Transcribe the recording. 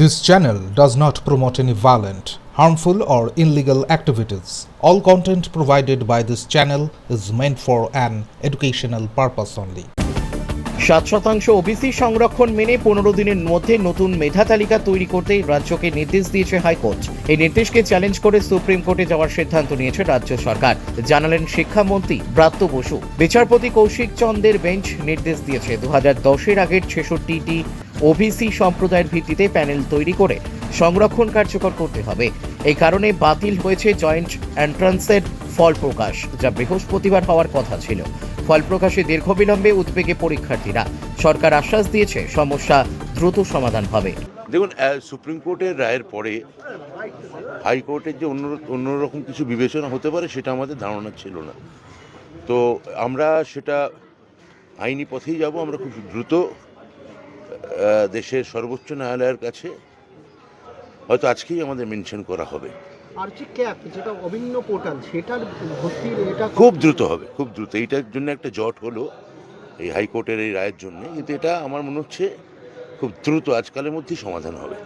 This channel does not promote any violent, harmful, or illegal activities. All content provided by this channel is meant for an educational purpose only. সাত শতাংশ OBC সংরক্ষণ মেনে পনেরো দিনের মধ্যে নতুন মেধা তালিকা তৈরি করতে রাজ্যকে নির্দেশ দিয়েছে হাইকোর্ট এই নির্দেশকে চ্যালেঞ্জ করে সুপ্রিম কোর্টে যাওয়ার সিদ্ধান্ত নিয়েছে রাজ্য সরকার জানালেন শিক্ষামন্ত্রী ব্রাত্য বসু বিচারপতি কৌশিক চন্দের বেঞ্চ নির্দেশ দিয়েছে দু হাজার দশের আগের ছেষট্টিটি ওবিসি সম্প্রদায়ের ভিত্তিতে প্যানেল তৈরি করে সংরক্ষণ কার্যকর করতে হবে। এই কারণে বাতিল হয়েছে জয়েন্ট এন্ট্রান্সের ফল প্রকাশ, যা বৃহস্পতিবার হওয়ার কথা ছিল। ফল প্রকাশে দীর্ঘ বিলম্বে উদ্বেগে পরীক্ষার্থীরা। সরকার আশ্বাস দিয়েছে, সমস্যা দ্রুত সমাধান হবে। দেখুন সুপ্রিম কোর্টের রায়ের পরে হাইকোর্টের যে অন্য, অন্যরকম কিছু বিবেচনা হতে পারে, সেটা আমাদের ধারণা ছিল না। তো আমরা সেটা আইনি পথেই যাব, আমরা খুব দ্রুত দেশের সর্বোচ্চ ন্যায়ালয়ের কাছে হয়তো আজকেই আমাদের মেনশন করা হবে। আর যে ক্যাপ যেটা অভিন্ন পোর্টাল সেটার এটা খুব দ্রুত হবে খুব দ্রুত। এইটার জন্য একটা জট হলো এই হাইকোর্টের এই রায়ের জন্য। কিন্তু এটা আমার মনে হচ্ছে খুব দ্রুত আজকালের মধ্যেই সমাধান হবে।